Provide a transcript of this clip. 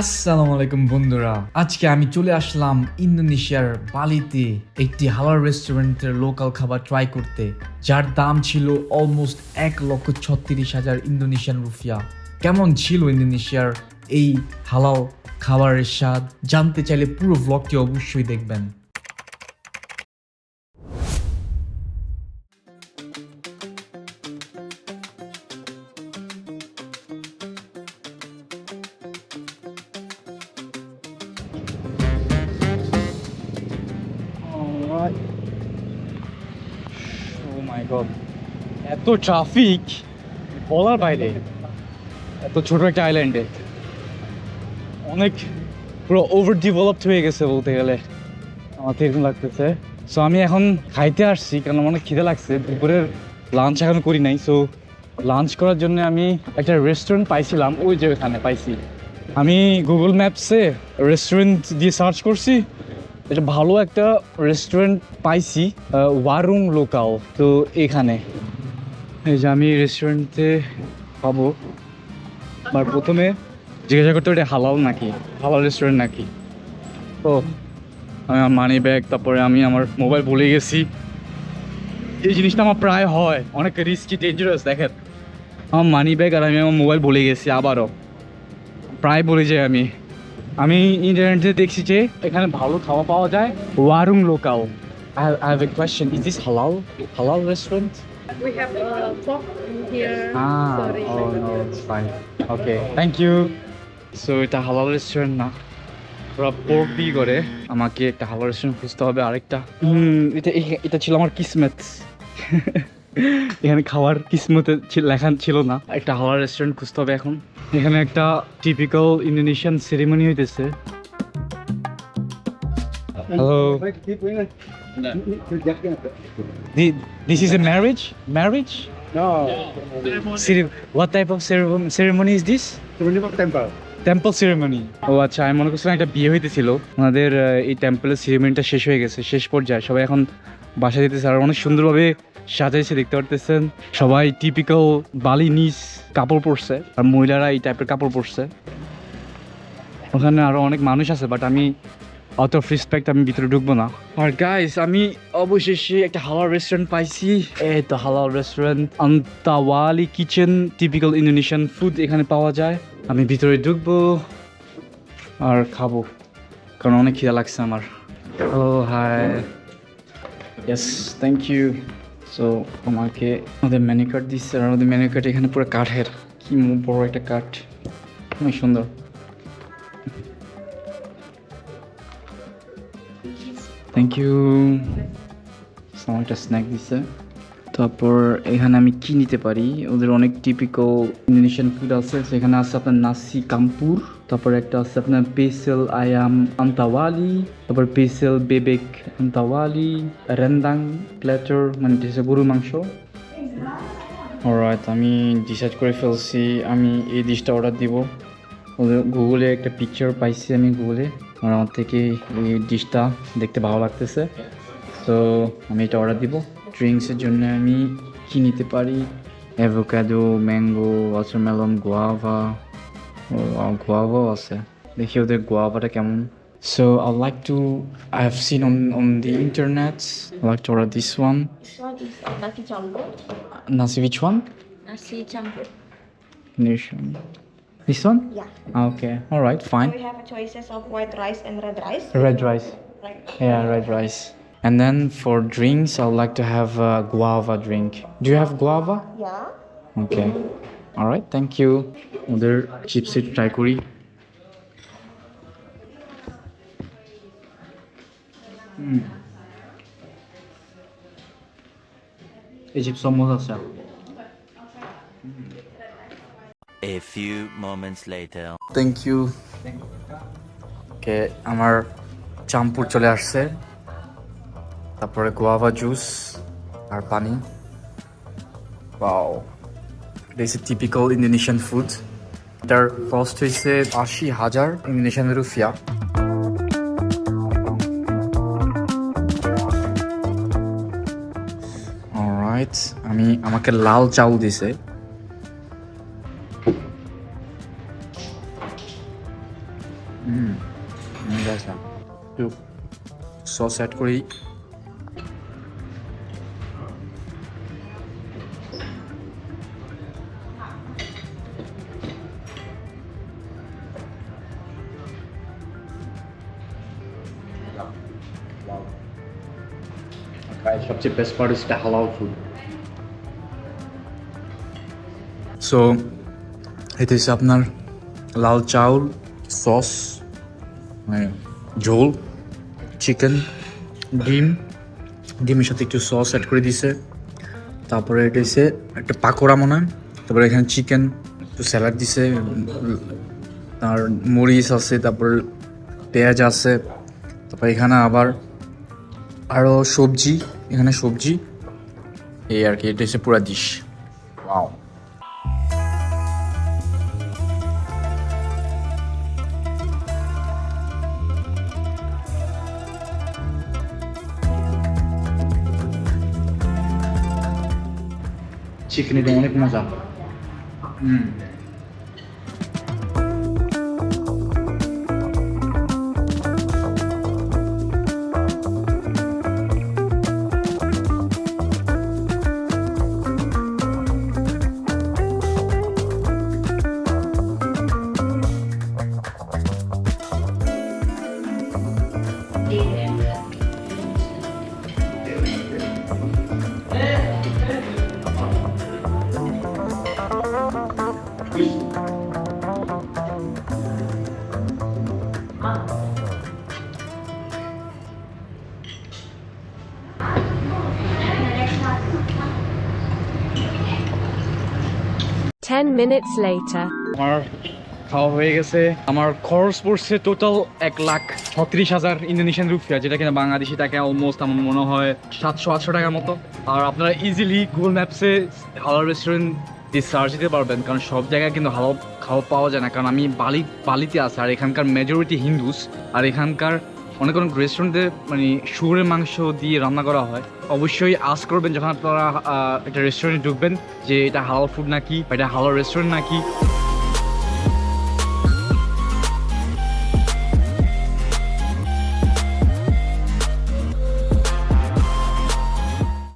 আসসালামু আলাইকুম বন্ধুরা। আজকে আমি চলে আসলাম ইন্দোনেশিয়ার বালিতে একটি হালাল রেস্টুরেন্টের লোকাল খাবার ট্রাই করতে, যার দাম ছিল অলমোস্ট এক লক্ষ ছত্রিশ হাজার ইন্দোনেশিয়ান রুফিয়া কেমন ছিল ইন্দোনেশিয়ার এই হালাল খাবারের স্বাদ? জানতে চাইলে পুরো ব্লগটি অবশ্যই দেখবেন। গড এত ট্রাফিক বলার বাইরে। এত ছোট একটা আইল্যান্ডে অনেক পুরো ওভার ডেভেলপড হয়ে গেছে বলতে গেলে। আমার এরকম লাগতেছে। সো আমি এখন খাইতে আসছি, কারণ অনেক খিদে লাগছে। দুপুরের লাঞ্চ এখন করি নাই। সো লাঞ্চ করার জন্য আমি একটা রেস্টুরেন্ট পাইছিলাম। ওই যে ওখানে পাইছি। আমি গুগল ম্যাপসে রেস্টুরেন্ট দিয়ে সার্চ করছি। এটা ভালো একটা রেস্টুরেন্ট পাইছি ওয়ারুং লোকাল তো এখানে। এই যে আমি রেস্টুরেন্টে পাবো। আর প্রথমে জিজ্ঞাসা করতে এটা হালাল নাকি? হালাল রেস্টুরেন্ট নাকি? ও, আমি আমার মানি ব্যাগ তারপরে আমি আমার মোবাইল ভুলে গেছি। এই জিনিসটা আমার প্রায় হয়, অনেক রিস্কি ডেঞ্জারাস দেখেন। আমার মানি ব্যাগ আর আমি আমার মোবাইল ভুলে গেছি আবারও। প্রায় বলে যাই আমি। আমি ইন্টারনেটে দেখছি যে এখানে ভালো খাওয়া পাওয়া যায়। ওয়ারুং লোকাও I have a question is this halal halal restaurant এটা হালাল রেস্টুরেন্ট না। পুরো পোর্পি করে। আমাকে একটা হালাল রেস্টুরেন্ট খুঁজতে হবে আরেকটা। হুম এটা এটা ছিল আমার কিসমেত। এখানে খাওয়ার কিসমতে ছিল- লেখা ছিল না একটা হালাল রেস্টুরেন্ট খুঁজতে হবে এখন এখানে একটা টিপিক্যাল ইন্দোনেশিয়ান সেরিমনি হইতেছে hello? Marriage? No, Cere- what type of ceremony, ceremony is this? Tribunal Temple. Temple ceremony ও আচ্ছা আমি মনে করছিলাম একটা বিয়ে হইতেছিল ওনাদের এই টেম্পলের সেরেমনিটা শেষ হয়ে গেছে শেষ পর্যায়ে সবাই এখন বাসা যেতেছে আর অনেক সুন্দরভাবে সাজাইছে, দেখতে পারতেছেন। সবাই টিপিক্যাল বালি নিজ কাপড় পরছে, আর মহিলারা এই টাইপের কাপড় পরছে। ওখানে আরও অনেক মানুষ আছে বাট আমি অত রেসপেক্ট আমি ভিতরে ঢুকবো না। আর গাইস আমি অবশেষে একটা হালাল রেস্টুরেন্ট পাইছি। এই তো হালাল রেস্টুরেন্ট আন্তাওয়ালি কিচেন টিপিক্যাল ইন্দোনেশিয়ান ফুড এখানে পাওয়া যায়। আমি ভিতরে ঢুকবো আর খাব, কারণ অনেক খিদা লাগছে আমার। ও hi yes thank you so আমাকে আমাদের মেনু কার্ড দিচ্ছে আর আমাদের মেনু কার্ড এখানে পুরো কাঠের। কি বড় একটা কাঠ। অনেক সুন্দর। থ্যাংক ইউ আমার একটা স্ন্যাক দিচ্ছে। তারপর এখানে আমি কি নিতে পারি? ওদের অনেক টিপিক্যাল ইন্দোনেশিয়ান ফুড আছে। সেখানে আছে আপনার নাসি কাম্পুর তারপর একটা আছে আপনার পেসেল আয়াম আন্তাওয়ালি তারপর পেসেল বেবেক আন্তাওয়ালি রেন্দাং প্ল্যাটার মানে হচ্ছে গরু মাংস। অলরাইট আমি ডিসাইড করে ফেলছি। আমি এই ডিশটা অর্ডার দিব। ওদের গুগলে একটা পিকচার পাইছি আমি গুগলে আমার থেকে এই ডিশটা দেখতে ভালো লাগতেছে। তো আমি এটা অর্ডার দিব। ড্রিঙ্কসের জন্য আমি কি নিতে পারি অ্যাভোকাডো ম্যাঙ্গো ওয়াটারমেলন গোয়াভা গোয়াভাও আছে দেখি ওদের গোয়াভাটা কেমন so I like to I have seen on on the internet I like to order this one This one is nasi campur. Nasi which one Nasi campur. This one? Yeah. Okay, alright, fine. We have choices of white rice and red rice. Red rice. Right. Yeah, red rice. And then for drinks, I would like to have a guava drink. Do you have guava? Yeah. Okay. Alright, thank you. ওদের চিপসে try করি হুম। এই chips মজা আছে A few moments later. Thank you okay আমার চাম্পুর চলে আসছে তারপরে guava juice আর পানি। ইজ টিপিক্যাল ইন্দোনেশিয়ান ফুড এটার কস্ট হয়েছে আশি হাজার ইন্দোনেশিয়ান রুফিয়া আমি আমাকে লাল চাউ দিছে। সস অ্যাড করি। সবচেয়ে বেস্ট পার্ট হচ্ছে হালাল ফুড সো এটা হচ্ছে আপনার লাল চাউল সস মানে ঝোল চিকেন ডিম, ডিমের সাথে একটু সস অ্যাড করে দিছে। তারপরে এটা হচ্ছে একটা পাকোড়া মনে হয়। তারপরে এখানে চিকেন একটু স্যালাড দিছে। আর মরিচ আছে, তারপর পেঁয়াজ আছে। তারপর এখানে আবার আরও সবজি, এখানে সবজি। এই আর কি, এটা হচ্ছে পুরা ডিশ। ওয়াও চিকেন এটা অনেক মজা। হুম। Ten minutes later. আমার খাওয়া হয়ে গেছে। আমার খরচ পড়ছে টোটাল এক লাখ ছত্রিশ হাজার ইন্দোনেশিয়ান রুপিয়া যেটা কিনা বাংলাদেশি টাকা অলমোস্ট আমার মনে হয় সাতশো আটশো টাকার মতো। আর আপনারা ইজিলি গুগল ম্যাপসে হালাল রেস্টুরেন্ট দিয়ে সার্চ দিতে পারবেন, কারণ সব জায়গায় কিন্তু হালাল খাওয়া পাওয়া যায় না। কারণ আমি বালি, বালিতে আছি, আর এখানকার মেজরিটি হিন্দুস আর এখানকার অনেক অনেক রেস্টুরেন্টে মানে শুয়োরের মাংস দিয়ে রান্না করা হয়। অবশ্যই আস করবেন যখন আপনারা একটা রেস্টুরেন্টে ঢুকবেন যে এটা হালাল ফুড নাকি বা এটা হালাল রেস্টুরেন্ট নাকি।